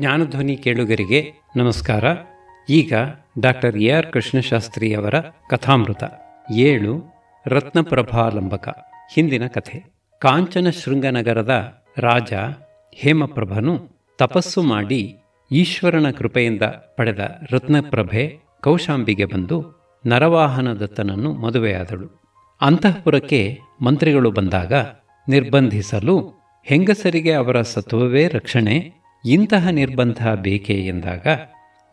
ಜ್ಞಾನಧ್ವನಿ ಕೇಳುಗರಿಗೆ ನಮಸ್ಕಾರ. ಈಗ ಡಾಕ್ಟರ್ ಎ ಆರ್ ಕೃಷ್ಣಶಾಸ್ತ್ರಿಯವರ ಕಥಾಮೃತ. ಏಳು ರತ್ನಪ್ರಭಾಲಂಬಕ. ಹಿಂದಿನ ಕಥೆ. ಕಾಂಚನ ಶೃಂಗನಗರದ ರಾಜ ಹೇಮಪ್ರಭನು ತಪಸ್ಸು ಮಾಡಿ ಈಶ್ವರನ ಕೃಪೆಯಿಂದ ಪಡೆದ ರತ್ನಪ್ರಭೆ ಕೌಶಾಂಬಿಗೆ ಬಂದು ನರವಾಹನ ದತ್ತನನ್ನು ಮದುವೆಯಾದಳು. ಅಂತಃಪುರಕ್ಕೆ ಮಂತ್ರಿಗಳು ಬಂದಾಗ ನಿರ್ಬಂಧಿಸಲು ಹೆಂಗಸರಿಗೆ ಅವರ ಸತ್ವವೇ ರಕ್ಷಣೆ ಇಂತಹ ನಿರ್ಬಂಧ ಬೇಕೆ ಎಂದಾಗ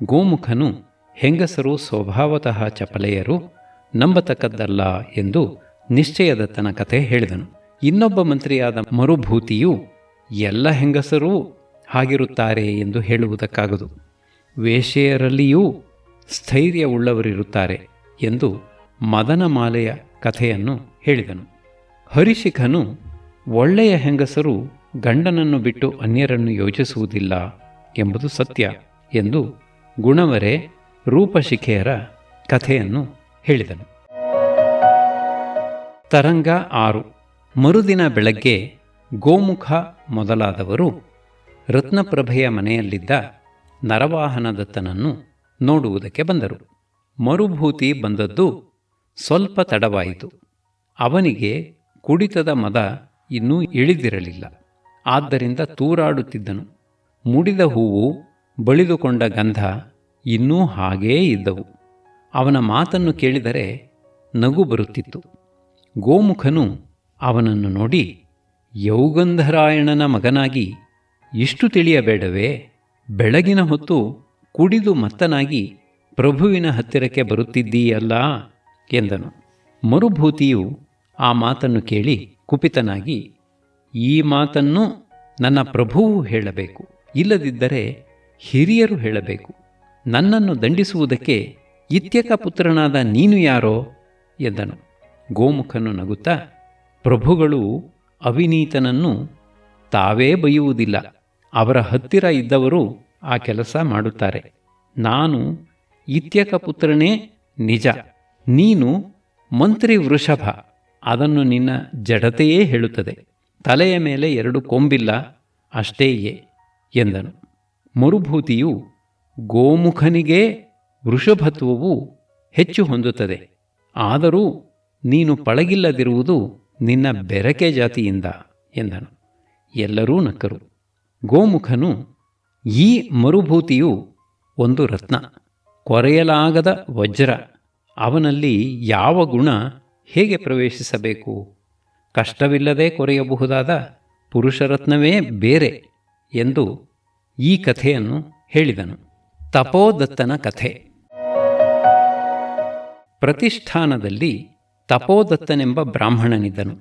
ಗೋಮುಖನು ಹೆಂಗಸರು ಸ್ವಭಾವತಃ ಚಪಲೆಯರು ನಂಬತಕ್ಕದ್ದಲ್ಲ ಎಂದು ನಿಶ್ಚಯದತ್ತನ ಕಥೆ ಹೇಳಿದನು. ಇನ್ನೊಬ್ಬ ಮಂತ್ರಿಯಾದ ಮರುಭೂತಿಯು, ಎಲ್ಲ ಹೆಂಗಸರೂ ಹಾಗಿರುತ್ತಾರೆ ಎಂದು ಹೇಳುವುದಕ್ಕಾಗದು. ವೇಷೆಯರಲ್ಲಿಯೂ ಸ್ಥೈರ್ಯವುಳ್ಳವರಿರುತ್ತಾರೆ ಎಂದು ಮದನಮಾಲೆಯ ಕಥೆಯನ್ನು ಹೇಳಿದನು. ಹರಿಶಿಖನು, ಒಳ್ಳೆಯ ಹೆಂಗಸರು ಗಂಡನನ್ನು ಬಿಟ್ಟು ಅನ್ಯರನ್ನು ಯೋಚಿಸುವುದಿಲ್ಲ ಎಂಬುದು ಸತ್ಯ ಎಂದು ಗುಣವರೆ ರೂಪಶಿಖೆಯರ ಕಥೆಯನ್ನು ಹೇಳಿದನು. ತರಂಗ ಆರು. ಮರುದಿನ ಬೆಳಗ್ಗೆ ಗೋಮುಖ ಮೊದಲಾದವರು ರತ್ನಪ್ರಭೆಯ ಮನೆಯಲ್ಲಿದ್ದ ನರವಾಹನದತ್ತನನ್ನು ನೋಡುವುದಕ್ಕೆ ಬಂದರು. ಮರುಭೂತಿ ಬಂದದ್ದು ಸ್ವಲ್ಪ ತಡವಾಯಿತು. ಅವನಿಗೆ ಕುಡಿತದ ಮದ ಇನ್ನೂ ಇಳಿದಿರಲಿಲ್ಲ. ಆದ್ದರಿಂದ ತೂರಾಡುತ್ತಿದ್ದನು. ಮುಡಿದ ಹೂವು ಬಳಿದುಕೊಂಡ ಗಂಧ ಇನ್ನೂ ಹಾಗೇ ಇದ್ದವು. ಅವನ ಮಾತನ್ನು ಕೇಳಿದರೆ ನಗು ಬರುತ್ತಿತ್ತು. ಗೋಮುಖನು ಅವನನ್ನು ನೋಡಿ, ಯೌಗಂಧರಾಯಣನ ಮಗನಾಗಿ ಇಷ್ಟು ತಿಳಿಯಬೇಡವೇ? ಬೆಳಗಿನ ಹೊತ್ತು ಕುಡಿದು ಮತ್ತನಾಗಿ ಪ್ರಭುವಿನ ಹತ್ತಿರಕ್ಕೆ ಬರುತ್ತಿದ್ದೀಯಲ್ಲ? ಎಂದನು. ಮರುಭೂತಿಯು ಆ ಮಾತನ್ನು ಕೇಳಿ ಕುಪಿತನಾಗಿ ಈ ಮಾತನ್ನು ನನ್ನ ಪ್ರಭುವು ಹೇಳಬೇಕು. ಇಲ್ಲದಿದ್ದರೆ ಹಿರಿಯರು ಹೇಳಬೇಕು. ನನ್ನನ್ನು ದಂಡಿಸುವುದಕ್ಕೆ ಇತ್ಯಕ ಪುತ್ರನಾದ ನೀನು ಯಾರೋ ಎಂದನು. ಗೋಮುಖನು ನಗುತ್ತಾ, ಪ್ರಭುಗಳು ಅವಿನೀತನನ್ನು ತಾವೇ ಬೈಯುವುದಿಲ್ಲ. ಅವರ ಹತ್ತಿರ ಇದ್ದವರು ಆ ಕೆಲಸ ಮಾಡುತ್ತಾರೆ. ನಾನು ಇತ್ಯಕ ಪುತ್ರನೇ ನಿಜ. ನೀನು ಮಂತ್ರಿ ವೃಷಭ ಅದನ್ನು ನಿನ್ನ ಜಡತೆಯೇ ಹೇಳುತ್ತದೆ. ತಲೆಯ ಮೇಲೆ ಎರಡು ಕೊಂಬಿಲ್ಲ ಅಷ್ಟೇಯೇ ಎಂದನು. ಮರುಭೂತಿಯು ಗೋಮುಖನಿಗೆ ವೃಷಭತ್ವವು ಹೆಚ್ಚು ಹೊಂದುತ್ತದೆ. ಆದರೂ ನೀನು ಪಳಗಿಲ್ಲದಿರುವುದು ನಿನ್ನ ಬೆರಕೆ ಜಾತಿಯಿಂದ ಎಂದನು. ಎಲ್ಲರೂ ನಕ್ಕರು. ಗೋಮುಖನು ಈ ಮರುಭೂತಿಯು ಒಂದು ರತ್ನ. ಕೊರೆಯಲಾಗದ ವಜ್ರ. ಅವನಲ್ಲಿ ಯಾವ ಗುಣ ಹೇಗೆ ಪ್ರವೇಶಿಸಬೇಕು? ಕಷ್ಟವಿಲ್ಲದೆ ಕೊರೆಯಬಹುದಾದ ಪುರುಷರತ್ನವೇ ಬೇರೆ ಎಂದು ಈ ಕಥೆಯನ್ನು ಹೇಳಿದನು. ತಪೋದತ್ತನ ಕಥೆ. ಪ್ರತಿಷ್ಠಾನದಲ್ಲಿ ತಪೋದತ್ತನೆಂಬ ಬ್ರಾಹ್ಮಣನಿದ್ದನು.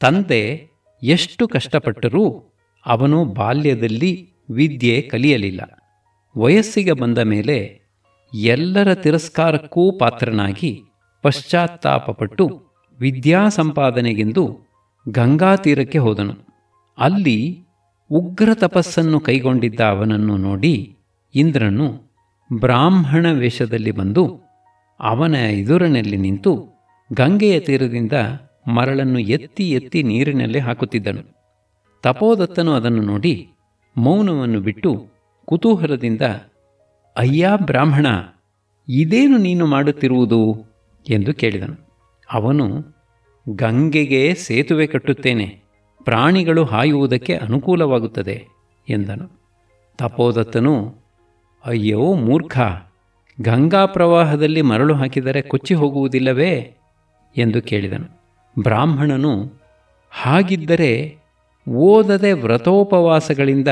ತಂದೆ ಎಷ್ಟು ಕಷ್ಟಪಟ್ಟರೂ ಅವನು ಬಾಲ್ಯದಲ್ಲಿ ವಿದ್ಯೆ ಕಲಿಯಲಿಲ್ಲ. ವಯಸ್ಸಿಗೆ ಬಂದ ಮೇಲೆ ಎಲ್ಲರ ತಿರಸ್ಕಾರಕ್ಕೂ ಪಾತ್ರನಾಗಿ ಪಶ್ಚಾತ್ತಾಪಪಟ್ಟು ವಿದ್ಯಾ ಸಂಪಾದನೆಗೆಂದು ಗಂಗಾ ತೀರಕ್ಕೆ ಹೋದನು. ಅಲ್ಲಿ ಉಗ್ರ ತಪಸ್ಸನ್ನು ಕೈಗೊಂಡಿದ್ದ ಅವನನ್ನು ನೋಡಿ ಇಂದ್ರನು ಬ್ರಾಹ್ಮಣ ವೇಷದಲ್ಲಿ ಬಂದು ಅವನ ಎದುರಿನಲ್ಲಿ ನಿಂತು ಗಂಗೆಯ ತೀರದಿಂದ ಮರಳನ್ನು ಎತ್ತಿ ಎತ್ತಿ ನೀರಿನಲ್ಲಿ ಹಾಕುತ್ತಿದ್ದನು. ತಪೋದತ್ತನು ಅದನ್ನು ನೋಡಿ ಮೌನವನ್ನು ಬಿಟ್ಟು ಕುತೂಹಲದಿಂದ, ಅಯ್ಯ ಬ್ರಾಹ್ಮಣ, ಇದೇನು ನೀನು ಮಾಡುತ್ತಿರುವುದು? ಎಂದು ಕೇಳಿದನು. ಅವನು ಗಂಗೆಗೆ ಸೇತುವೆ ಕಟ್ಟುತ್ತೇನೆ, ಪ್ರಾಣಿಗಳು ಹಾಯುವುದಕ್ಕೆ ಅನುಕೂಲವಾಗುತ್ತದೆ ಎಂದನು. ತಪೋದತ್ತನು, ಅಯ್ಯೋ ಮೂರ್ಖ, ಗಂಗಾ ಪ್ರವಾಹದಲ್ಲಿ ಮರಳು ಹಾಕಿದರೆ ಕೊಚ್ಚಿ ಹೋಗುವುದಿಲ್ಲವೇ ಎಂದು ಕೇಳಿದನು. ಬ್ರಾಹ್ಮಣನು, ಹಾಗಿದ್ದರೆ ಓದದೆ ವ್ರತೋಪವಾಸಗಳಿಂದ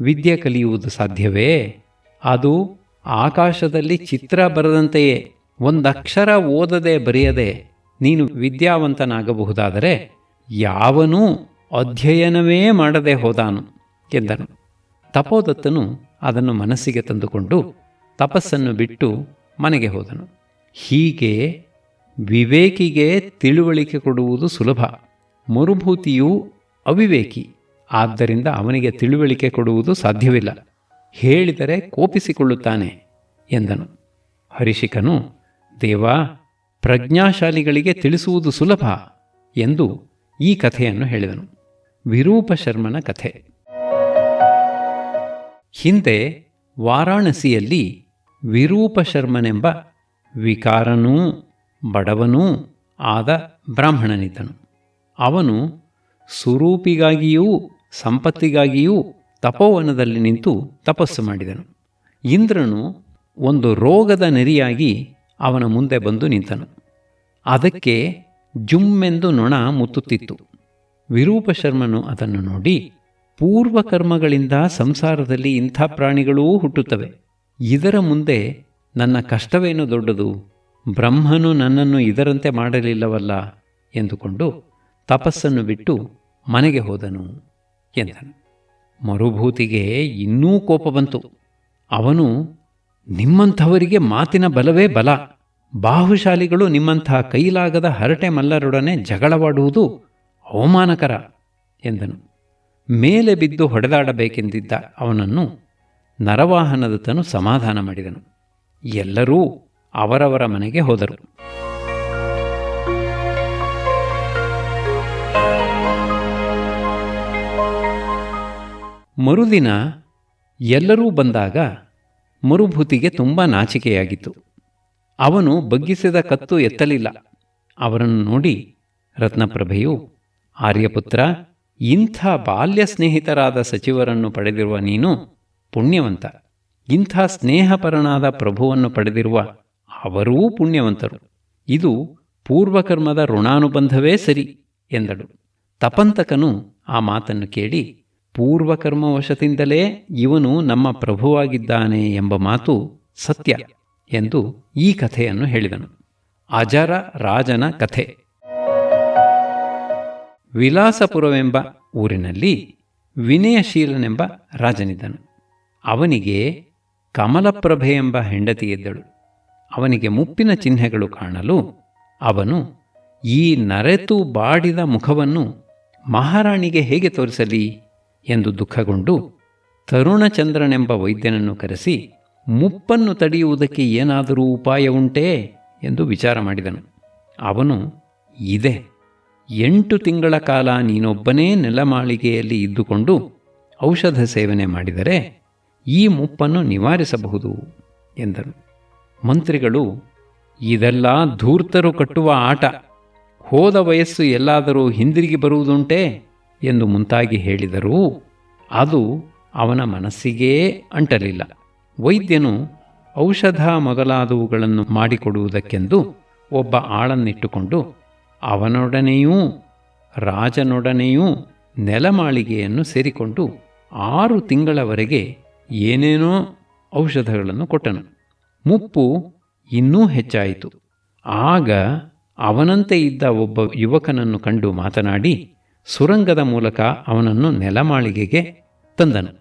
ವಿದ್ಯೆ ಕಲಿಯುವುದು ಸಾಧ್ಯವೇ? ಅದು ಆಕಾಶದಲ್ಲಿ ಚಿತ್ರ ಬರದಂತೆಯೇ, ಒಂದಕ್ಷರ ಓದದೆ ಬರೆಯದೆ ನೀನು ವಿದ್ಯಾವಂತನಾಗಬಹುದಾದರೆ ಯಾವನೂ ಅಧ್ಯಯನವೇ ಮಾಡದೆ ಹೋದಾನು, ಎಂದನು. ತಪೋದತ್ತನು ಅದನ್ನು ಮನಸ್ಸಿಗೆ ತಂದುಕೊಂಡು ತಪಸ್ಸನ್ನು ಬಿಟ್ಟು ಮನೆಗೆ ಹೋದನು. ಹೀಗೆ ವಿವೇಕಿಗೆ ತಿಳುವಳಿಕೆ ಕೊಡುವುದು ಸುಲಭ, ಮರುಭೂತಿಯು ಅವಿವೇಕಿ, ಆದ್ದರಿಂದ ಅವನಿಗೆ ತಿಳುವಳಿಕೆ ಕೊಡುವುದು ಸಾಧ್ಯವಿಲ್ಲ, ಹೇಳಿದರೆ ಕೋಪಿಸಿಕೊಳ್ಳುತ್ತಾನೆ, ಎಂದನು. ಹರಿಶಿಕನು, ದೇವಾ ಪ್ರಜ್ಞಾಶಾಲಿಗಳಿಗೆ ತಿಳಿಸುವುದು ಸುಲಭ ಎಂದು ಈ ಕಥೆಯನ್ನು ಹೇಳಿದನು. ವಿರೂಪ ಶರ್ಮನ ಕಥೆ. ಹಿಂದೆ ವಾರಾಣಸಿಯಲ್ಲಿ ವಿರೂಪ ಶರ್ಮನೆಂಬ ವಿಕಾರನೂ ಬಡವನೂ ಆದ ಬ್ರಾಹ್ಮಣನಿದ್ದನು. ಅವನು ಸುರೂಪಿಗಾಗಿಯೂ ಸಂಪತ್ತಿಗಾಗಿಯೂ ತಪೋವನದಲ್ಲಿ ನಿಂತು ತಪಸ್ಸು ಮಾಡಿದನು. ಇಂದ್ರನು ಒಂದು ರೋಗದ ನೆರಿಯಾಗಿ ಅವನ ಮುಂದೆ ಬಂದು ನಿಂತನು. ಅದಕ್ಕೆ ಜುಮ್ಮೆಂದು ನೊಣ ಮುತ್ತುತ್ತಿತ್ತು. ವಿರೂಪ ಶರ್ಮನು ಅದನ್ನು ನೋಡಿ, ಪೂರ್ವಕರ್ಮಗಳಿಂದ ಸಂಸಾರದಲ್ಲಿ ಇಂಥ ಪ್ರಾಣಿಗಳೂ ಹುಟ್ಟುತ್ತವೆ. ಇದರ ಮುಂದೆ ನನ್ನ ಕಷ್ಟವೇನು ದೊಡ್ಡದು? ಬ್ರಹ್ಮನು ನನ್ನನ್ನು ಇದರಂತೆ ಮಾಡಲಿಲ್ಲವಲ್ಲ? ಎಂದುಕೊಂಡು ತಪಸ್ಸನ್ನು ಬಿಟ್ಟು ಮನೆಗೆ ಹೋದನು ಎಂದನು. ಮರುಭೂತಿಗೆ ಇನ್ನೂ ಕೋಪ ಬಂತು. ಅವನು ನಿಮ್ಮಂಥವರಿಗೆ ಮಾತಿನ ಬಲವೇ ಬಲ. ಬಾಹುಶಾಲಿಗಳು ನಿಮ್ಮಂಥ ಕೈಲಾಗದ ಹರಟೆ ಮಲ್ಲರೊಡನೆ ಜಗಳವಾಡುವುದು ಅವಮಾನಕರ ಎಂದನು. ಮೇಲೆ ಬಿದ್ದು ಹೊಡೆದಾಡಬೇಕೆಂದಿದ್ದ ಅವನನ್ನು ನರವಾಹನದತನು ಸಮಾಧಾನ ಮಾಡಿದನು. ಎಲ್ಲರೂ ಅವರವರ ಮನೆಗೆ ಹೋದರು. ಮರುದಿನ ಎಲ್ಲರೂ ಬಂದಾಗ ಮರುಭೂತಿಗೆ ತುಂಬ ನಾಚಿಕೆಯಾಗಿತ್ತು. ಅವನು ಬಗ್ಗಿಸಿದ ಕತ್ತು ಎತ್ತಲಿಲ್ಲ. ಅವರನ್ನು ನೋಡಿ ರತ್ನಪ್ರಭೆಯು, ಆರ್ಯಪುತ್ರ, ಇಂಥ ಬಾಲ್ಯ ಸ್ನೇಹಿತರಾದ ಸಚಿವರನ್ನು ಪಡೆದಿರುವ ನೀನು ಪುಣ್ಯವಂತ. ಇಂಥ ಸ್ನೇಹಪರನಾದ ಪ್ರಭುವನ್ನು ಪಡೆದಿರುವ ಅವರೂ ಪುಣ್ಯವಂತರು. ಇದು ಪೂರ್ವಕರ್ಮದ ಋಣಾನುಬಂಧವೇ ಸರಿ ಎಂದಳು. ತಪಂತಕನು ಆ ಮಾತನ್ನು ಕೇಳಿ ಪೂರ್ವಕರ್ಮವಶದಿಂದಲೇ ಇವನು ನಮ್ಮ ಪ್ರಭುವಾಗಿದ್ದಾನೆ ಎಂಬ ಮಾತು ಸತ್ಯ ಎಂದು ಈ ಕಥೆಯನ್ನು ಹೇಳಿದನು. ಅಜರ ರಾಜನ ಕಥೆ. ವಿಲಾಸಪುರವೆಂಬ ಊರಿನಲ್ಲಿ ವಿನಯಶೀಲನೆಂಬ ರಾಜನಿದ್ದನು. ಅವನಿಗೆ ಕಮಲಪ್ರಭೆ ಎಂಬ ಹೆಂಡತಿ ಇದ್ದಳು. ಅವನಿಗೆ ಮುಪ್ಪಿನ ಚಿಹ್ನೆಗಳು ಕಾಣಲು ಅವನು ಈ ನರೆತು ಬಾಡಿದ ಮುಖವನ್ನು ಮಹಾರಾಣಿಗೆ ಹೇಗೆ ತೋರಿಸಲಿ? ಎಂದು ದುಃಖಗೊಂಡು ತರುಣಚಂದ್ರನೆಂಬ ವೈದ್ಯನನ್ನು ಕರೆಸಿ, ಮುಪ್ಪನ್ನು ತಡೆಯುವುದಕ್ಕೆ ಏನಾದರೂ ಉಪಾಯ ಉಂಟೇ ಎಂದು ವಿಚಾರ ಮಾಡಿದನು. ಅವನು, ಇದೆ, ಎಂಟು ತಿಂಗಳ ಕಾಲ ನೀನೊಬ್ಬನೇ ನೆಲಮಾಳಿಗೆಯಲ್ಲಿ ಇದ್ದುಕೊಂಡು ಔಷಧ ಸೇವನೆ ಮಾಡಿದರೆ ಈ ಮುಪ್ಪನ್ನು ನಿವಾರಿಸಬಹುದು ಎಂದರು ಮಂತ್ರಿಗಳು, ಇದೆಲ್ಲ ಧೂರ್ತರು ಕಟ್ಟುವ ಆಟ. ಹೋದ ವಯಸ್ಸು ಎಲ್ಲಾದರೂ ಹಿಂದಿರುಗಿ ಬರುವುದುಂಟೇ? ಎಂದು ಮುಂತಾಗಿ ಹೇಳಿದರೂ ಅದು ಅವನ ಮನಸ್ಸಿಗೇ ಅಂಟಲಿಲ್ಲ. ವೈದ್ಯನು ಔಷಧ ಮೊದಲಾದವುಗಳನ್ನು ಮಾಡಿಕೊಡುವುದಕ್ಕೆಂದು ಒಬ್ಬ ಆಳನ್ನಿಟ್ಟುಕೊಂಡು, ಅವನೊಡನೆಯೂ ರಾಜನೊಡನೆಯೂ ನೆಲಮಾಳಿಗೆಯನ್ನು ಸೇರಿಕೊಂಡು ಆರು ತಿಂಗಳವರೆಗೆ ಏನೇನೋ ಔಷಧಗಳನ್ನು ಕೊಟ್ಟನು. ಮುಪ್ಪು ಇನ್ನೂ ಹೆಚ್ಚಾಯಿತು. ಆಗ ಅವನಂತೆ ಇದ್ದ ಒಬ್ಬ ಯುವಕನನ್ನು ಕಂಡು ಮಾತನಾಡಿ ಸುರಂಗದ ಮೂಲಕ ಅವನನ್ನು ನೆಲಮಾಳಿಗೆಗೆ ತಂದನು.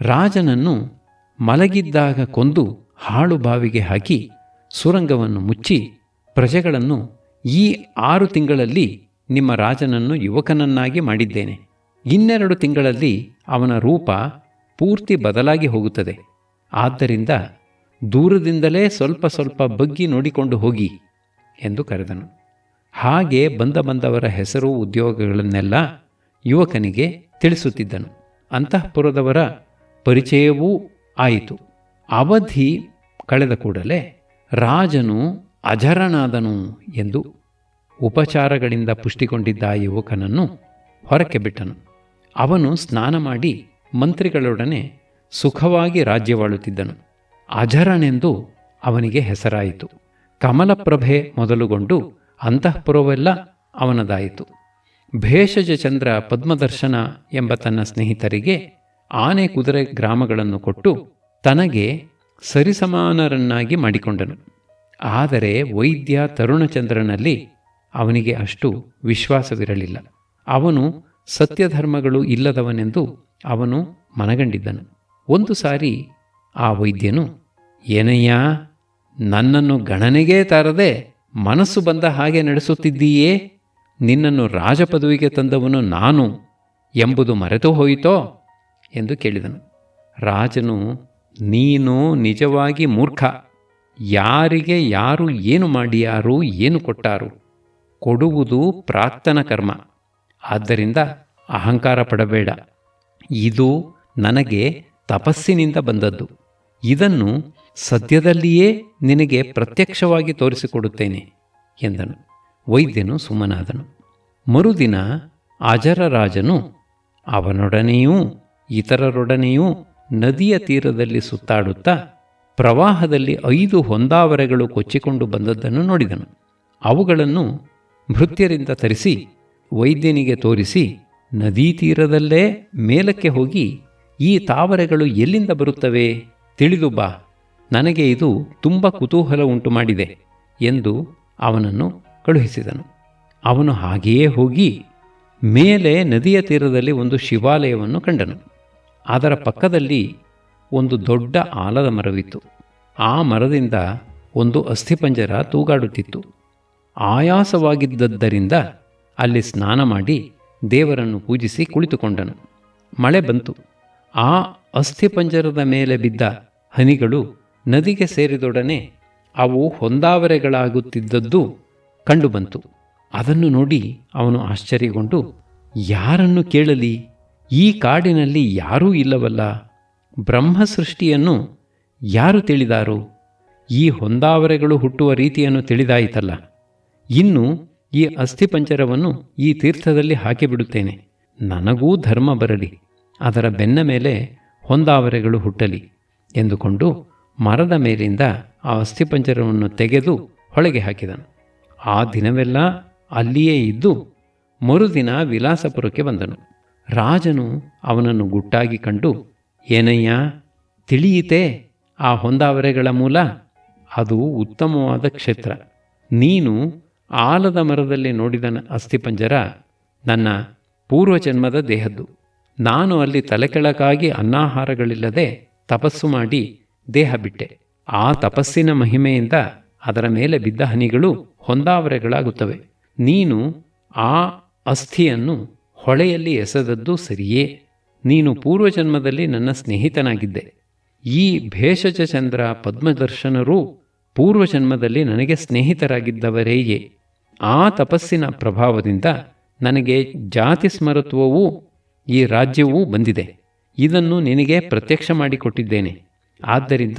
ರಾಜನನ್ನು ಮಲಗಿದ್ದಾಗ ಕೊಂದು ಹಾಳು ಬಾವಿಗೆ ಹಾಕಿ ಸುರಂಗವನ್ನು ಮುಚ್ಚಿ ಪ್ರಜೆಗಳನ್ನು ಈ ಆರು ತಿಂಗಳಲ್ಲಿ ನಿಮ್ಮ ರಾಜನನ್ನು ಯುವಕನನ್ನಾಗಿ ಮಾಡಿದ್ದೇನೆ. ಇನ್ನೆರಡು ತಿಂಗಳಲ್ಲಿ ಅವನ ರೂಪ ಪೂರ್ತಿ ಬದಲಾಗಿ ಹೋಗುತ್ತದೆ. ಆದ್ದರಿಂದ ದೂರದಿಂದಲೇ ಸ್ವಲ್ಪ ಸ್ವಲ್ಪ ಬಗ್ಗಿ ನೋಡಿಕೊಂಡು ಹೋಗಿ ಎಂದು ಕರೆದನು. ಹಾಗೆ ಬಂದ ಬಂದವರ ಹೆಸರು ಉದ್ಯೋಗಗಳನ್ನೆಲ್ಲ ಯುವಕನಿಗೆ ತಿಳಿಸುತ್ತಿದ್ದನು. ಅಂತಃಪುರದವರ ಪರಿಚಯವೂ ಆಯಿತು. ಅವಧಿ ಕಳೆದ ಕೂಡಲೇ ರಾಜನು ಅಜರನಾದನು ಎಂದು ಉಪಚಾರಗಳಿಂದ ಪುಷ್ಟಿಗೊಂಡಿದ್ದ ಯುವಕನನ್ನು ಹೊರಕ್ಕೆ ಬಿಟ್ಟನು. ಅವನು ಸ್ನಾನ ಮಾಡಿ ಮಂತ್ರಿಗಳೊಡನೆ ಸುಖವಾಗಿ ರಾಜ್ಯವಾಳುತ್ತಿದ್ದನು. ಅಜರನೆಂದು ಅವನಿಗೆ ಹೆಸರಾಯಿತು. ಕಮಲಪ್ರಭೆ ಮೊದಲುಗೊಂಡು ಅಂತಃಪುರವೆಲ್ಲ ಅವನದಾಯಿತು. ಭೇಷಜ ಚಂದ್ರ ಪದ್ಮದರ್ಶನ ಎಂಬ ತನ್ನ ಸ್ನೇಹಿತರಿಗೆ ಆನೆ ಕುದುರೆ ಗ್ರಾಮಗಳನ್ನು ಕೊಟ್ಟು ತನಗೆ ಸರಿಸಮಾನರನ್ನಾಗಿ ಮಾಡಿಕೊಂಡನು. ಆದರೆ ವೈದ್ಯ ತರುಣಚಂದ್ರನಲ್ಲಿ ಅವನಿಗೆ ಅಷ್ಟು ವಿಶ್ವಾಸವಿರಲಿಲ್ಲ. ಅವನು ಸತ್ಯಧರ್ಮಗಳು ಇಲ್ಲದವನೆಂದು ಅವನು ಮನಗಂಡಿದ್ದನು. ಒಂದು ಸಾರಿ ಆ ವೈದ್ಯನು, ಏನಯ್ಯ, ನನ್ನನ್ನು ಗಣನೆಗೇ ತಾರದೆ ಮನಸ್ಸು ಬಂದ ಹಾಗೆ ನಡೆಸುತ್ತಿದ್ದೀಯೇ? ನಿನ್ನನ್ನು ರಾಜಪದವಿಗೆ ತಂದವನು ನಾನು ಎಂಬುದು ಮರೆತು ಹೋಯಿತೋ? ಎಂದು ಕೇಳಿದನು. ರಾಜನು, ನೀನು ನಿಜವಾಗಿ ಮೂರ್ಖ. ಯಾರಿಗೆ ಯಾರು ಏನು ಮಾಡಿಯಾರು, ಏನು ಕೊಟ್ಟಾರು, ಕೊಡುವುದು ಪ್ರಾಕ್ತನ ಕರ್ಮ. ಆದ್ದರಿಂದ ಅಹಂಕಾರ ಪಡಬೇಡ. ಇದು ನನಗೆ ತಪಸ್ಸಿನಿಂದ ಬಂದದ್ದು. ಇದನ್ನು ಸದ್ಯದಲ್ಲಿಯೇ ನಿನಗೆ ಪ್ರತ್ಯಕ್ಷವಾಗಿ ತೋರಿಸಿಕೊಡುತ್ತೇನೆ, ಎಂದನು. ವೈದ್ಯನು ಸುಮ್ಮನಾದನು. ಮರುದಿನ ಅಜರರಾಜನು ಅವನೊಡನೆಯೂ ಇತರರೊಡನೆಯೂ ನದಿಯ ತೀರದಲ್ಲಿ ಸುತ್ತಾಡುತ್ತಾ ಪ್ರವಾಹದಲ್ಲಿ ಐದು ಹೊಂದಾವರೆಗಳು ಕೊಚ್ಚಿಕೊಂಡು ಬಂದದ್ದನ್ನು ನೋಡಿದನು. ಅವುಗಳನ್ನು ಭೃತ್ಯರಿಂದ ತರಿಸಿ ವೈದ್ಯನಿಗೆ ತೋರಿಸಿ ನದೀ ತೀರದಲ್ಲೇ ಮೇಲಕ್ಕೆ ಹೋಗಿ ಈ ತಾವರೆಗಳು ಎಲ್ಲಿಂದ ಬರುತ್ತವೆ ತಿಳಿದು ಬಾ ನನಗೆ ಇದು ತುಂಬ ಕುತೂಹಲ ಉಂಟು ಮಾಡಿದೆ ಎಂದು ಅವನನ್ನು ಕಳುಹಿಸಿದನು. ಅವನು ಹಾಗೆಯೇ ಹೋಗಿ ಮೇಲೆ ನದಿಯ ತೀರದಲ್ಲಿ ಒಂದು ಶಿವಾಲಯವನ್ನು ಕಂಡನು. ಅದರ ಪಕ್ಕದಲ್ಲಿ ಒಂದು ದೊಡ್ಡ ಆಲದ ಮರವಿತ್ತು. ಆ ಮರದಿಂದ ಒಂದು ಅಸ್ಥಿಪಂಜರ ತೂಗಾಡುತ್ತಿತ್ತು. ಆಯಾಸವಾಗಿದ್ದದ್ದರಿಂದ ಅಲ್ಲಿ ಸ್ನಾನ ಮಾಡಿ ದೇವರನ್ನು ಪೂಜಿಸಿ ಕುಳಿತುಕೊಂಡನು. ಮಳೆ ಬಂತು. ಆ ಅಸ್ಥಿಪಂಜರದ ಮೇಲೆ ಬಿದ್ದ ಹನಿಗಳು ನದಿಗೆ ಸೇರಿದೊಡನೆ ಅವು ಹೊಂದಾವರೆಗಳಾಗುತ್ತಿದ್ದದ್ದು ಕಂಡುಬಂತು. ಅದನ್ನು ನೋಡಿ ಅವನು ಆಶ್ಚರ್ಯಗೊಂಡು, ಯಾರನ್ನು ಕೇಳಲಿ? ಈ ಕಾಡಿನಲ್ಲಿ ಯಾರೂ ಇಲ್ಲವಲ್ಲ. ಬ್ರಹ್ಮ ಸೃಷ್ಟಿಯನ್ನು ಯಾರು ತಿಳಿದಾರು? ಈ ಹೊಂದಾವರೆಗಳು ಹುಟ್ಟುವ ರೀತಿಯನ್ನು ತಿಳಿದಾಯಿತಲ್ಲ. ಇನ್ನು ಈ ಅಸ್ಥಿಪಂಜರವನ್ನು ಈ ತೀರ್ಥದಲ್ಲಿ ಹಾಕಿಬಿಡುತ್ತೇನೆ. ನನಗೂ ಧರ್ಮ ಬರಲಿ. ಅದರ ಬೆನ್ನ ಮೇಲೆ ಹೊಂದಾವರೆಗಳು ಹುಟ್ಟಲಿ ಎಂದುಕೊಂಡು ಮರದ ಮೇಲಿಂದ ಆ ಅಸ್ಥಿಪಂಜರವನ್ನು ತೆಗೆದು ಹೊಳೆಗೆ ಹಾಕಿದನು. ಆ ದಿನವೆಲ್ಲ ಅಲ್ಲಿಯೇ ಇದ್ದು ಮರುದಿನ ವಿಲಾಸಪುರಕ್ಕೆ ಬಂದನು. ರಾಜನು ಅವನನ್ನು ಗುಟ್ಟಾಗಿ ಕಂಡು, ಏನಯ್ಯ, ತಿಳಿಯಿತೆ, ಆ ಹೊಂದಾವರೆಗಳ ಮೂಲ? ಅದು ಉತ್ತಮವಾದ ಕ್ಷೇತ್ರ. ನೀನು ಆಲದ ಮರದಲ್ಲಿ ನೋಡಿದ ಅಸ್ಥಿಪಂಜರ ನನ್ನ ಪೂರ್ವಜನ್ಮದ ದೇಹದ್ದು. ನಾನು ಅಲ್ಲಿ ತಲೆಕೆಳಕಾಗಿ ಅನ್ನಾಹಾರಗಳಿಲ್ಲದೆ ತಪಸ್ಸು ಮಾಡಿ ದೇಹ ಬಿಟ್ಟೆ. ಆ ತಪಸ್ಸಿನ ಮಹಿಮೆಯಿಂದ ಅದರ ಮೇಲೆ ಬಿದ್ದ ಹನಿಗಳು ಹೊಂದಾವರೆಗಳಾಗುತ್ತವೆ. ನೀನು ಆ ಅಸ್ಥಿಯನ್ನು ಹೊಳೆಯಲ್ಲಿ ಎಸೆದದ್ದು ಸರಿಯೇ. ನೀನು ಪೂರ್ವಜನ್ಮದಲ್ಲಿ ನನ್ನ ಸ್ನೇಹಿತನಾಗಿದ್ದೆ. ಈ ಭೇಷಜ ಚಂದ್ರ ಪದ್ಮದರ್ಶನರೂ ಪೂರ್ವಜನ್ಮದಲ್ಲಿ ನನಗೆ ಸ್ನೇಹಿತರಾಗಿದ್ದವರೆಯೇ. ಆ ತಪಸ್ಸಿನ ಪ್ರಭಾವದಿಂದ ನನಗೆ ಜಾತಿ ಸ್ಮರತ್ವವೂ ಈ ರಾಜ್ಯವೂ ಬಂದಿದೆ. ಇದನ್ನು ನಿನಗೆ ಪ್ರತ್ಯಕ್ಷ ಮಾಡಿಕೊಟ್ಟಿದ್ದೇನೆ. ಆದ್ದರಿಂದ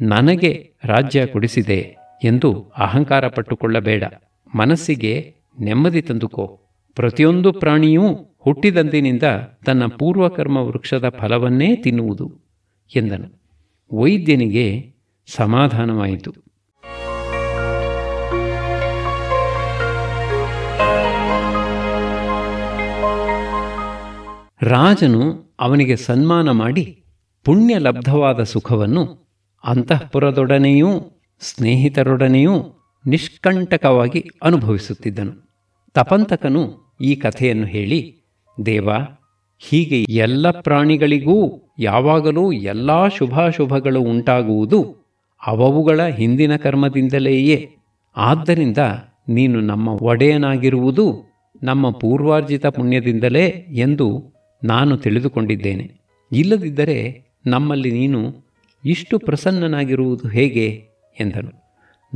ನನಗೆ ರಾಜ್ಯ ಕೊಡಿಸಿದೆ ಎಂದು ಅಹಂಕಾರ ಪಟ್ಟುಕೊಳ್ಳಬೇಡ. ಮನಸ್ಸಿಗೆ ನೆಮ್ಮದಿ ತಂದುಕೋ. ಪ್ರತಿಯೊಂದು ಪ್ರಾಣಿಯೂ ಹುಟ್ಟಿದಂದಿನಿಂದ ತನ್ನ ಪೂರ್ವಕರ್ಮ ವೃಕ್ಷದ ಫಲವನ್ನೇ ತಿನ್ನುವುದು ಎಂದನು. ವೈದ್ಯನಿಗೆ ಸಮಾಧಾನವಾಯಿತು. ರಾಜನು ಅವನಿಗೆ ಸನ್ಮಾನ ಮಾಡಿ ಪುಣ್ಯ ಲಬ್ಧವಾದ ಸುಖವನ್ನು ಅಂತಃಪುರದೊಡನೆಯೂ, ಸ್ನೇಹಿತರೊಡನೆಯೂ ನಿಷ್ಕಂಟಕವಾಗಿ ಅನುಭವಿಸುತ್ತಿದ್ದನು. ತಪಂತಕನು ಈ ಕಥೆಯನ್ನು ಹೇಳಿ, ದೇವ, ಹೀಗೆ ಎಲ್ಲ ಪ್ರಾಣಿಗಳಿಗೂ ಯಾವಾಗಲೂ ಎಲ್ಲ ಶುಭಾಶುಭಗಳು ಉಂಟಾಗುವುದು ಅವವುಗಳ ಹಿಂದಿನ ಕರ್ಮದಿಂದಲೇಯೇ. ಆದ್ದರಿಂದ ನೀನು ನಮ್ಮ ಒಡೆಯನಾಗಿರುವುದು ನಮ್ಮ ಪೂರ್ವಾರ್ಜಿತ ಪುಣ್ಯದಿಂದಲೇ ಎಂದು ನಾನು ತಿಳಿದುಕೊಂಡಿದ್ದೇನೆ. ಇಲ್ಲದಿದ್ದರೆ ನಮ್ಮಲ್ಲಿ ನೀನು ಇಷ್ಟು ಪ್ರಸನ್ನನಾಗಿರುವುದು ಹೇಗೆ? ಎಂದನು.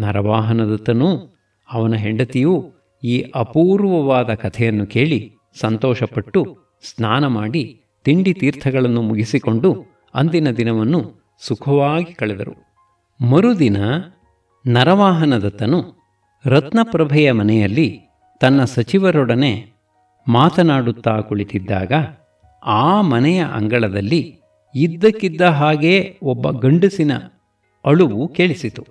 ನರವಾಹನದತ್ತನೂ ಅವನ ಹೆಂಡತಿಯೂ ಈ ಅಪೂರ್ವವಾದ ಕಥೆಯನ್ನು ಕೇಳಿ ಸಂತೋಷಪಟ್ಟು ಸ್ನಾನ ಮಾಡಿ ತಿಂಡಿ ತೀರ್ಥಗಳನ್ನು ಮುಗಿಸಿಕೊಂಡು ಅಂದಿನ ದಿನವನ್ನು ಸುಖವಾಗಿ ಕಳೆದರು. ಮರುದಿನ ನರವಾಹನದತ್ತನು ರತ್ನಪ್ರಭೆಯ ಮನೆಯಲ್ಲಿ ತನ್ನ ಸಚಿವರೊಡನೆ ಮಾತನಾಡುತ್ತಾ ಕುಳಿತಿದ್ದಾಗ ಆ ಮನೆಯ ಅಂಗಳದಲ್ಲಿ ಇದ್ದಕ್ಕಿದ್ದ ಹಾಗೆ ಒಬ್ಬ ಗಂಡಸಿನ ಅಳುವು ಕೇಳಿಸಿತು.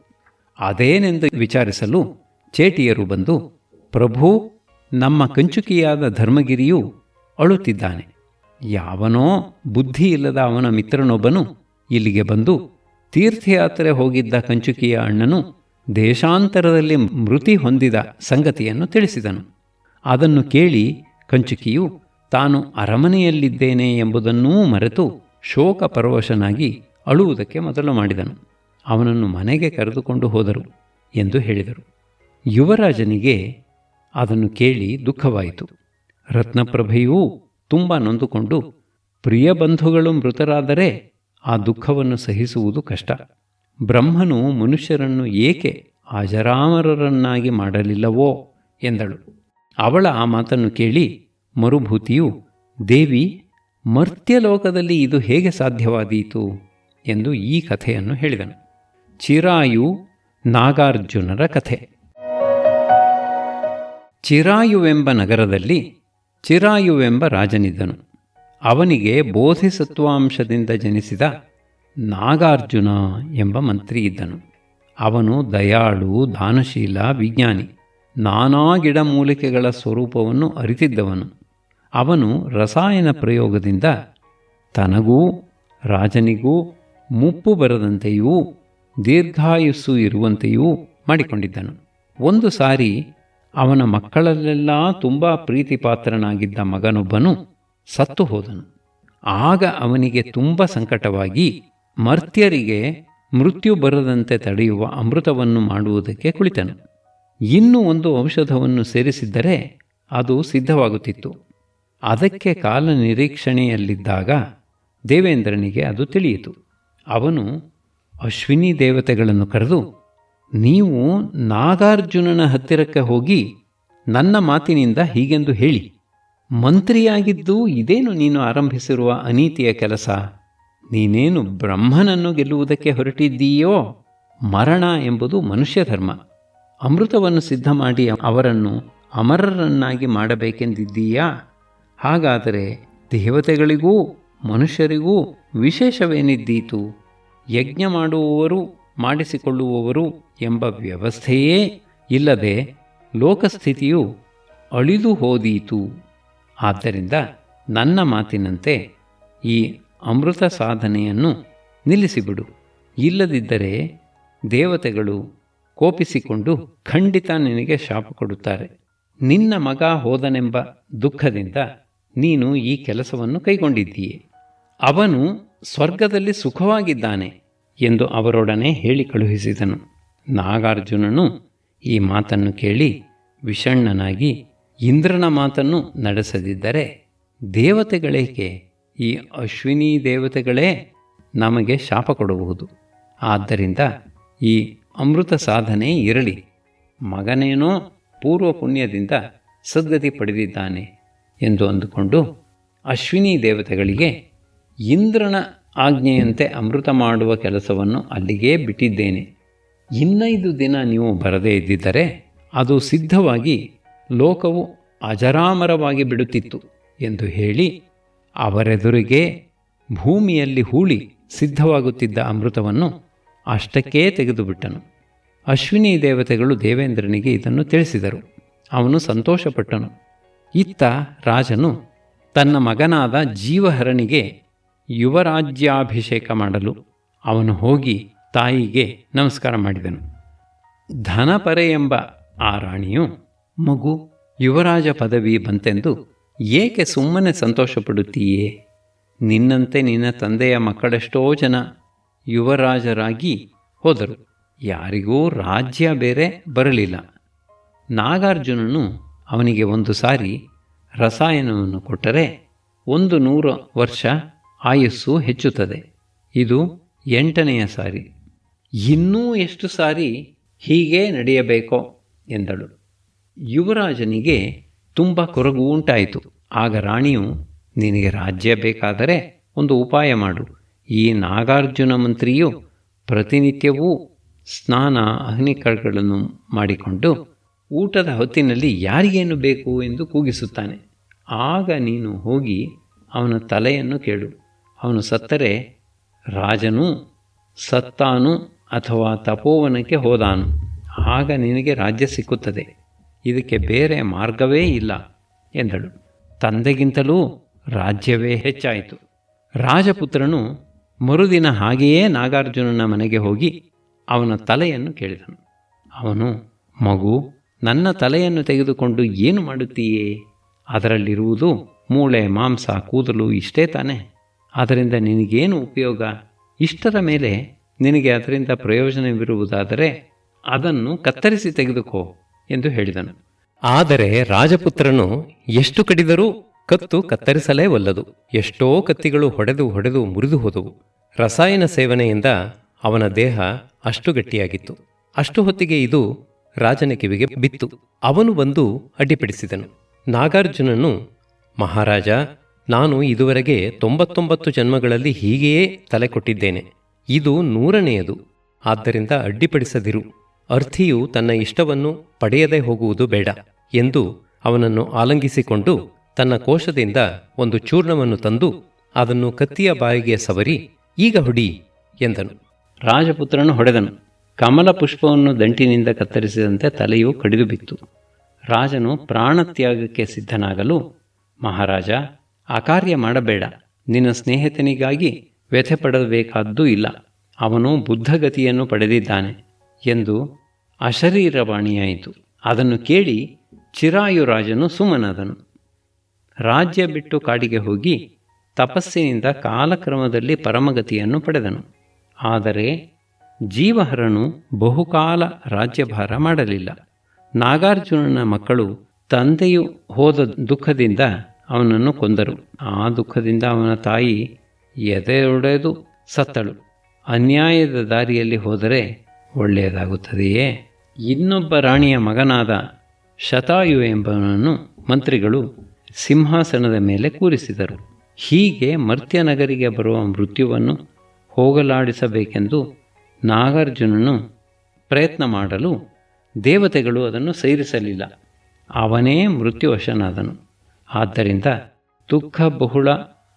ಅದೇನೆಂದು ವಿಚಾರಿಸಲು ಚೇಟಿಯರು ಬಂದು, ಪ್ರಭು, ನಮ್ಮ ಕಂಚುಕಿಯಾದ ಧರ್ಮಗಿರಿಯು ಅಳುತ್ತಿದ್ದಾನೆ. ಯಾವನೋ ಬುದ್ಧಿ ಇಲ್ಲದ ಅವನ ಮಿತ್ರನೊಬ್ಬನು ಇಲ್ಲಿಗೆ ಬಂದು ತೀರ್ಥಯಾತ್ರೆ ಹೋಗಿದ್ದ ಕಂಚುಕಿಯ ಅಣ್ಣನು ದೇಶಾಂತರದಲ್ಲಿ ಮೃತಿ ಹೊಂದಿದ ಸಂಗತಿಯನ್ನು ತಿಳಿಸಿದನು. ಅದನ್ನು ಕೇಳಿ ಕಂಚುಕಿಯು, ತಾನು ಅರಮನೆಯಲ್ಲಿದ್ದೇನೆ ಎಂಬುದನ್ನೂ ಮರೆತು ಶೋಕ ಪರವಶನಾಗಿ ಅಳುವುದಕ್ಕೆ ಮೊದಲು ಮಾಡಿದನು. ಅವನನ್ನು ಮನೆಗೆ ಕರೆದುಕೊಂಡು ಹೋದರು ಎಂದು ಹೇಳಿದರು. ಯುವರಾಜನಿಗೆ ಅದನ್ನು ಕೇಳಿ ದುಃಖವಾಯಿತು. ರತ್ನಪ್ರಭೆಯೂ ತುಂಬ ನೊಂದುಕೊಂಡು, ಪ್ರಿಯ ಬಂಧುಗಳು ಮೃತರಾದರೆ ಆ ದುಃಖವನ್ನು ಸಹಿಸುವುದು ಕಷ್ಟ. ಬ್ರಹ್ಮನು ಮನುಷ್ಯರನ್ನು ಏಕೆ ಅಜರಾಮರರನ್ನಾಗಿ ಮಾಡಲಿಲ್ಲವೋ? ಎಂದಳು. ಅವಳ ಆ ಮಾತನ್ನು ಕೇಳಿ ಮರುಭೂತಿಯು, ದೇವಿ ಮರ್ತ್ಯಲೋಕದಲ್ಲಿ ಇದು ಹೇಗೆ ಸಾಧ್ಯವಾದೀತು ಎಂದು ಈ ಕಥೆಯನ್ನು ಹೇಳಿದನು. ಚಿರಾಯು ನಾಗಾರ್ಜುನರ ಕಥೆ. ಚಿರಾಯುವೆಂಬ ನಗರದಲ್ಲಿ ಚಿರಾಯುವೆಂಬ ರಾಜನಿದ್ದನು. ಅವನಿಗೆ ಬೋಧಿಸತ್ವಾಂಶದಿಂದ ಜನಿಸಿದ ನಾಗಾರ್ಜುನ ಎಂಬ ಮಂತ್ರಿ ಇದ್ದನು. ಅವನು ದಯಾಳು, ದಾನಶೀಲ, ವಿಜ್ಞಾನಿ, ನಾನಾ ಗಿಡಮೂಲಿಕೆಗಳ ಸ್ವರೂಪವನ್ನು ಅರಿತಿದ್ದವನು. ಅವನು ರಸಾಯನ ಪ್ರಯೋಗದಿಂದ ತನಗೂ ರಾಜನಿಗೂ ಮುಪ್ಪು ಬರದಂತೆಯೂ ದೀರ್ಘಾಯುಸ್ಸು ಇರುವಂತೆಯೂ ಮಾಡಿಕೊಂಡಿದ್ದನು. ಒಂದು ಸಾರಿ ಅವನ ಮಕ್ಕಳಲ್ಲೆಲ್ಲ ತುಂಬ ಪ್ರೀತಿಪಾತ್ರನಾಗಿದ್ದ ಮಗನೊಬ್ಬನು ಸತ್ತು ಹೋದನು. ಆಗ ಅವನಿಗೆ ತುಂಬ ಸಂಕಟವಾಗಿ ಮರ್ತ್ಯರಿಗೆ ಮೃತ್ಯು ಬರದಂತೆ ತಡೆಯುವ ಅಮೃತವನ್ನು ಮಾಡುವುದಕ್ಕೆ ಕುಳಿತನು. ಇನ್ನೂ ಒಂದು ಔಷಧವನ್ನು ಸೇರಿಸಿದ್ದರೆ ಅದು ಸಿದ್ಧವಾಗುತ್ತಿತ್ತು. ಅದಕ್ಕೆ ಕಾಲ ನಿರೀಕ್ಷಣೆಯಲ್ಲಿದ್ದಾಗ ದೇವೇಂದ್ರನಿಗೆ ಅದು ತಿಳಿಯಿತು. ಅವನು ಅಶ್ವಿನಿ ದೇವತೆಗಳನ್ನು ಕರೆದು, ನೀವು ನಾಗಾರ್ಜುನನ ಹತ್ತಿರಕ್ಕೆ ಹೋಗಿ ನನ್ನ ಮಾತಿನಿಂದ ಹೀಗೆಂದು ಹೇಳಿ. ಮಂತ್ರಿಯಾಗಿದ್ದು ಇದೇನು ನೀನು ಆರಂಭಿಸಿರುವ ಅನೀತಿಯ ಕೆಲಸ? ನೀನೇನು ಬ್ರಹ್ಮನನ್ನು ಗೆಲ್ಲುವುದಕ್ಕೆ ಹೊರಟಿದ್ದೀಯೋ? ಮರಣ ಎಂಬುದು ಮನುಷ್ಯ ಧರ್ಮ. ಅಮೃತವನ್ನು ಸಿದ್ಧ ಮಾಡಿ ಅವರನ್ನು ಅಮರರನ್ನಾಗಿ ಮಾಡಬೇಕೆಂದಿದ್ದೀಯಾ? ಹಾಗಾದರೆ ದೇವತೆಗಳಿಗೂ ಮನುಷ್ಯರಿಗೂ ವಿಶೇಷವೇನಿದ್ದೀತು? ಯಜ್ಞ ಮಾಡುವವರು, ಮಾಡಿಸಿಕೊಳ್ಳುವವರು ಎಂಬ ವ್ಯವಸ್ಥೆಯೇ ಇಲ್ಲದೆ ಲೋಕಸ್ಥಿತಿಯು ಅಳಿದು ಹೋದೀತು. ಆದ್ದರಿಂದ ನನ್ನ ಮಾತಿನಂತೆ ಈ ಅಮೃತ ಸಾಧನೆಯನ್ನು ನಿಲ್ಲಿಸಿಬಿಡು. ಇಲ್ಲದಿದ್ದರೆ ದೇವತೆಗಳು ಕೋಪಿಸಿಕೊಂಡು ಖಂಡಿತ ನಿನಗೆ ಶಾಪ ಕೊಡುತ್ತಾರೆ. ನಿನ್ನ ಮಗ ಹೋದನೆಂಬ ದುಃಖದಿಂದ ನೀನು ಈ ಕೆಲಸವನ್ನು ಕೈಗೊಂಡಿದ್ದೀಯೆ. ಅವನು ಸ್ವರ್ಗದಲ್ಲಿ ಸುಖವಾಗಿದ್ದಾನೆ ಎಂದು ಅವರೊಡನೆ ಹೇಳಿ ಕಳುಹಿಸಿದನು. ನಾಗಾರ್ಜುನನು ಈ ಮಾತನ್ನು ಕೇಳಿ ವಿಷಣ್ಣನಾಗಿ ಇಂದ್ರನ ಮಾತನ್ನು ನಡೆಸದಿದ್ದರೆ ದೇವತೆಗಳೇಕೆ? ಈ ಅಶ್ವಿನಿ ದೇವತೆಗಳೇ ನಮಗೆ ಶಾಪ ಕೊಡಬಹುದು ಆದ್ದರಿಂದ ಈ ಅಮೃತ ಸಾಧನೆ ಇರಲಿ. ಮಗನೇನೋ ಪೂರ್ವ ಪುಣ್ಯದಿಂದ ಸದ್ಗತಿ ಪಡೆದಿದ್ದಾನೆ. ಎಂದು ಅಂದುಕೊಂಡು ಅಶ್ವಿನಿ ದೇವತೆಗಳಿಗೆ ಇಂದ್ರನ ಆಜ್ಞೆಯಂತೆ ಅಮೃತ ಮಾಡುವ ಕೆಲಸವನ್ನು ಅಲ್ಲಿಗೇ ಬಿಟ್ಟಿದ್ದೇನೆ. ಇನ್ನೈದು ದಿನ ನೀವು ಬರದೇ ಇದ್ದಿದ್ದರೆ ಅದು ಸಿದ್ಧವಾಗಿ ಲೋಕವು ಅಜರಾಮರವಾಗಿ ಬಿಡುತ್ತಿತ್ತು ಎಂದು ಹೇಳಿ ಅವರೆದುರಿಗೆ ಭೂಮಿಯಲ್ಲಿ ಹೂಳಿ ಸಿದ್ಧವಾಗುತ್ತಿದ್ದ ಅಮೃತವನ್ನು ಅಷ್ಟಕ್ಕೇ ತೆಗೆದುಬಿಟ್ಟನು. ಅಶ್ವಿನಿ ದೇವತೆಗಳು ದೇವೇಂದ್ರನಿಗೆ ಇದನ್ನು ತಿಳಿಸಿದರು. ಅವನು ಸಂತೋಷಪಟ್ಟನು. ಇತ್ತ ರಾಜನು ತನ್ನ ಮಗನಾದ ಜೀವಹರನಿಗೆ ಯುವರಾಜ್ಯಾಭಿಷೇಕ ಮಾಡಲು ಅವನು ಹೋಗಿ ತಾಯಿಗೆ ನಮಸ್ಕಾರ ಮಾಡಿದನು. ಧನಪರೆ ಎಂಬ ಆ ರಾಣಿಯು, ಮಗು, ಯುವರಾಜ ಪದವಿ ಬಂತೆಂದು ಏಕೆ ಸುಮ್ಮನೆ ಸಂತೋಷಪಡುತ್ತೀಯೇ? ನಿನ್ನಂತೆ ನಿನ್ನ ತಂದೆಯ ಮಕ್ಕಳೆಷ್ಟೋ ಜನ ಯುವರಾಜರಾಗಿ ಹೋದರು. ಯಾರಿಗೂ ರಾಜ್ಯ ಬೇರೆ ಬರಲಿಲ್ಲ. ನಾಗಾರ್ಜುನನು ಅವನಿಗೆ ಒಂದು ಸಾರಿ ರಸಾಯನವನ್ನು ಕೊಟ್ಟರೆ ಒಂದು ನೂರು ವರ್ಷ ಆಯುಸ್ಸು ಹೆಚ್ಚುತ್ತದೆ. ಇದು ಎಂಟನೆಯ ಸಾರಿ. ಇನ್ನೂ ಎಷ್ಟು ಸಾರಿ ಹೀಗೆ ನಡೆಯಬೇಕೋ ಎಂದಳು. ಯುವರಾಜನಿಗೆ ತುಂಬ ಕೊರಗು ಉಂಟಾಯಿತು. ಆಗ ರಾಣಿಯು, ನಿನಗೆ ರಾಜ್ಯ ಬೇಕಾದರೆ ಒಂದು ಉಪಾಯ ಮಾಡು. ಈ ನಾಗಾರ್ಜುನ ಮಂತ್ರಿಯು ಪ್ರತಿನಿತ್ಯವೂ ಸ್ನಾನ ಅಗ್ನಿಕಗಳನ್ನು ಮಾಡಿಕೊಂಡು ಊಟದ ಹೊತ್ತಿನಲ್ಲಿ ಯಾರಿಗೇನು ಬೇಕು ಎಂದು ಕೂಗಿಸುತ್ತಾನೆ. ಆಗ ನೀನು ಹೋಗಿ ಅವನ ತಲೆಯನ್ನು ಕೇಳು. ಅವನು ಸತ್ತರೆ ರಾಜನು ಸತ್ತಾನು ಅಥವಾ ತಪೋವನಕ್ಕೆ ಹೋದಾನು. ಆಗ ನಿನಗೆ ರಾಜ್ಯ ಸಿಕ್ಕುತ್ತದೆ. ಇದಕ್ಕೆ ಬೇರೆ ಮಾರ್ಗವೇ ಇಲ್ಲ ಎಂದಳು. ತಂದೆಗಿಂತಲೂ ರಾಜ್ಯವೇ ಹೆಚ್ಚಾಯಿತು. ರಾಜಪುತ್ರನು ಮರುದಿನ ಹಾಗೆಯೇ ನಾಗಾರ್ಜುನನ ಮನೆಗೆ ಹೋಗಿ ಅವನ ತಲೆಯನ್ನು ಕೇಳಿದನು. ಅವನು ಮಗು ನನ್ನ ತಲೆಯನ್ನು ತೆಗೆದುಕೊಂಡು ಏನು ಮಾಡುತ್ತೀಯೇ? ಅದರಲ್ಲಿರುವುದು ಮೂಳೆ, ಮಾಂಸ, ಕೂದಲು ಇಷ್ಟೇ ತಾನೆ. ಅದರಿಂದ ನಿನಗೇನು ಉಪಯೋಗ? ಇಷ್ಟರ ಮೇಲೆ ನಿನಗೆ ಅದರಿಂದ ಪ್ರಯೋಜನವಿರುವುದಾದರೆ ಅದನ್ನು ಕತ್ತರಿಸಿ ತೆಗೆದುಕೋ ಎಂದು ಹೇಳಿದನು. ಆದರೆ ರಾಜಪುತ್ರನು ಎಷ್ಟು ಕಡಿದರೂ ಕತ್ತು ಕತ್ತರಿಸಲೇ ಒಲ್ಲದು ಎಷ್ಟೋ ಕತ್ತಿಗಳು ಹೊಡೆದು ಹೊಡೆದು ಮುರಿದು ಹೋದವು. ರಸಾಯನ ಸೇವನೆಯಿಂದ ಅವನ ದೇಹ ಅಷ್ಟು ಗಟ್ಟಿಯಾಗಿತ್ತು. ಅಷ್ಟು ಹೊತ್ತಿಗೆ ಇದು ರಾಜನ ಕಿವಿಗೆ ಬಿತ್ತು. ಅವನು ಬಂದು ಅಡ್ಡಿಪಡಿಸಿದನು. ನಾಗಾರ್ಜುನನು, ಮಹಾರಾಜ, ನಾನು ಇದುವರೆಗೆ ತೊಂಬತ್ತೊಂಬತ್ತು ಜನ್ಮಗಳಲ್ಲಿ ಹೀಗೆಯೇ ತಲೆ ಕೊಟ್ಟಿದ್ದೇನೆ. ಇದು ನೂರನೆಯದು. ಆದ್ದರಿಂದ ಅಡ್ಡಿಪಡಿಸದಿರು. ಅರ್ಥಿಯು ತನ್ನ ಇಷ್ಟವನ್ನು ಪಡೆಯದೇ ಹೋಗುವುದು ಬೇಡ ಎಂದು ಅವನನ್ನು ಆಲಂಗಿಸಿಕೊಂಡು ತನ್ನ ಕೋಶದಿಂದ ಒಂದು ಚೂರ್ಣವನ್ನು ತಂದು ಅದನ್ನು ಕತ್ತಿಯ ಬಾಯಿಗೆ ಸವರಿ, ಈಗ ಹೊಡಿ ಎಂದನು. ರಾಜಪುತ್ರನು ಹೊಡೆದನು. ಕಮಲ ಪುಷ್ಪವನ್ನು ದಂಟಿನಿಂದ ಕತ್ತರಿಸಿದಂತೆ ತಲೆಯು ಕಡಿದು ಬಿತ್ತು. ರಾಜನು ಪ್ರಾಣತ್ಯಾಗಕ್ಕೆ ಸಿದ್ಧನಾಗಲು, ಮಹಾರಾಜ, ಆ ಕಾರ್ಯ ಮಾಡಬೇಡ. ನಿನ್ನ ಸ್ನೇಹಿತನಿಗಾಗಿ ವ್ಯಥೆ ಪಡಬೇಕಾದ್ದೂ ಇಲ್ಲ. ಅವನು ಬುದ್ಧಗತಿಯನ್ನು ಪಡೆದಿದ್ದಾನೆ ಎಂದು ಅಶರೀರವಾಣಿಯಾಯಿತು. ಅದನ್ನು ಕೇಳಿ ಚಿರಾಯು ರಾಜನು ಸುಮ್ಮನಾದನು ರಾಜ್ಯ ಬಿಟ್ಟು ಕಾಡಿಗೆ ಹೋಗಿ ತಪಸ್ಸಿನಿಂದ ಕಾಲಕ್ರಮದಲ್ಲಿ ಪರಮಗತಿಯನ್ನು ಪಡೆದನು. ಆದರೆ ಜೀವಹರನು ಬಹುಕಾಲ ರಾಜ್ಯಭಾರ ಮಾಡಲಿಲ್ಲ. ನಾಗಾರ್ಜುನನ ಮಕ್ಕಳು ತಂದೆಯು ಹೋದ ದುಃಖದಿಂದ ಅವನನ್ನು ಕೊಂದರು. ಆ ದುಃಖದಿಂದ ಅವನ ತಾಯಿ ಎದೆಯೊಡೆದು ಸತ್ತಳು. ಅನ್ಯಾಯದ ದಾರಿಯಲ್ಲಿ ಹೋದರೆ ಒಳ್ಳೆಯದಾಗುತ್ತದೆಯೇ? ಇನ್ನೊಬ್ಬ ರಾಣಿಯ ಮಗನಾದ ಶತಾಯು ಎಂಬವನನ್ನು ಮಂತ್ರಿಗಳು ಸಿಂಹಾಸನದ ಮೇಲೆ ಕೂರಿಸಿದರು. ಹೀಗೆ ಮರ್ತ್ಯನಗರಿಗೆ ಬರುವ ಮೃತ್ಯುವನ್ನು ಹೋಗಲಾಡಿಸಬೇಕೆಂದು ನಾಗಾರ್ಜುನನು ಪ್ರಯತ್ನ ಮಾಡಲು ದೇವತೆಗಳು ಅದನ್ನು ಸೇರಿಸಲಿಲ್ಲ. ಅವನೇ ಮೃತ್ಯುವಶನಾದನು. ಆದ್ದರಿಂದ ದುಃಖ ಬಹುಳ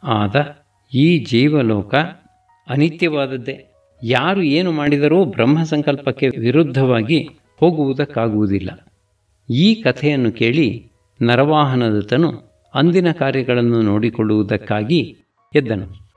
ಆದ ಈ ಜೀವಲೋಕ ಅನಿತ್ಯವಾದದ್ದೇ. ಯಾರು ಏನು ಮಾಡಿದರೂ ಬ್ರಹ್ಮ ಸಂಕಲ್ಪಕ್ಕೆ ವಿರುದ್ಧವಾಗಿ ಹೋಗುವುದಕ್ಕಾಗುವುದಿಲ್ಲ. ಈ ಕಥೆಯನ್ನು ಕೇಳಿ ನರವಾಹನದತನು ಅಂದಿನ ಕಾರ್ಯಗಳನ್ನು ನೋಡಿಕೊಳ್ಳುವುದಕ್ಕಾಗಿ ಎದ್ದನು.